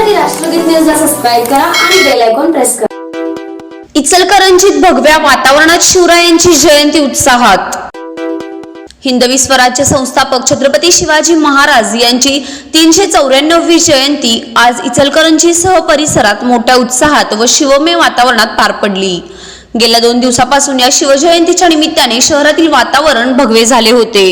बातम्यांसाठी राष्ट्रगीत न्यूजला सबस्क्राईब करा आणि बेल आयकॉन प्रेस करा. इचलकरंजीत भगव्या वातावरणात शिवरायांची जयंती उत्साहात. हिंदवी स्वराज्य संस्थापक छत्रपती शिवाजी महाराज यांची तीनशे चौऱ्याण्णववी जयंती आज इचलकरंजीसह परिसरात मोठ्या उत्साहात व शिवमय वातावरणात पार पडली. गेल्या दोन दिवसापासून या शिवजयंतीच्या निमित्ताने शहरातील वातावरण भगवे झाले होते.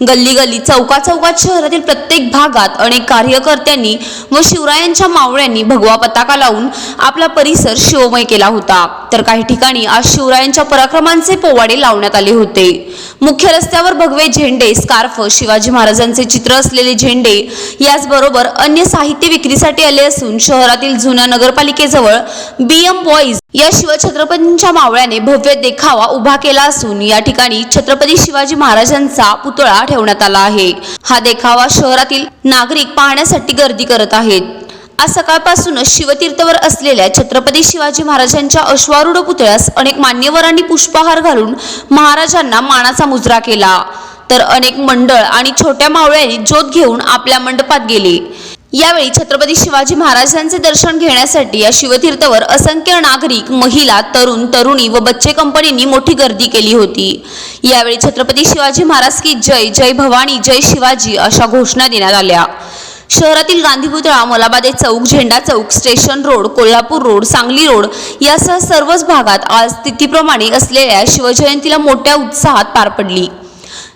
गल्ली गल्ली चौका चौकात शहरातील प्रत्येक भागात अनेक कार्यकर्त्यांनी व शिवरायांच्या मावळ्यांनी भगवा पताका लावून आपला परिसर शिवमय केला होता. तर काही ठिकाणी आज शिवरायांच्या पराक्रमांचे पोवाडे लावण्यात आले होते. मुख्य रस्त्यावर भगवे झेंडे स्कार्फ शिवाजी महाराजांचे चित्र असलेले झेंडे याचबरोबर अन्य साहित्य विक्रीसाठी आले असून शहरातील जुन्या नगरपालिकेजवळ बी एम बॉईज या शिवछत्रपतींच्या मावळ्याने भव्य देखावा उभा केला असून या ठिकाणी छत्रपती शिवाजी महाराजांचा पुतळा ठेवण्यात आला आहे. हा देखावा शहरातील नागरिक पाहण्यासाठी गर्दी करत आहेत. आज सकाळपासूनच शिवतीर्थवर असलेल्या छत्रपती शिवाजी महाराजांच्या अश्वारूढ पुतळ्यास अनेक मान्यवरांनी पुष्पहार घालून महाराजांना मानाचा मुजरा केला. तर अनेक मंडळ आणि छोट्या मावळ्यांनी ज्योत घेऊन आपल्या मंडपात गेले. यावेळी छत्रपती शिवाजी महाराजांचे दर्शन घेण्यासाठी या शिवतीर्थवर असंख्य नागरिक महिला तरुण तरुणी व बच्चे कंपनींनी मोठी गर्दी केली होती. यावेळी छत्रपती शिवाजी महाराज की जय जय भवानी जय शिवाजी अशा घोषणा देण्यात आल्या. शहरातील गांधी पुतळा मलाबादे चौक झेंडा चौक station road Kolhapur road Sangli road यासह सर्वच भागात आज तिथीप्रमाणे असलेल्या शिवजयंतीला मोठ्या उत्साहात पार पडली.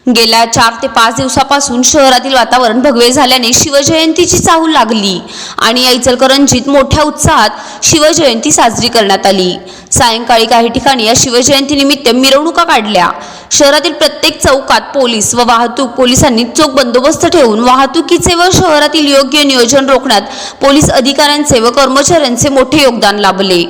गेल्या चार ते पाच दिवसापासून शहरातील वातावरण भगवे झाल्याने शिवजयंतीची चाहूल लागली आणि या इचलकरंजीत मोठ्या उत्साहात शिवजयंती साजरी करण्यात आली. सायंकाळी काही ठिकाणी या शिवजयंतीनिमित्त मिरवणुका काढल्या. शहरातील प्रत्येक चौकात पोलीस व वाहतूक पोलिसांनी चोख बंदोबस्त ठेवून वाहतुकीचे व शहरातील योग्य नियोजन रोखण्यात पोलीस अधिकाऱ्यांचे व कर्मचाऱ्यांचे मोठे योगदान लाभले.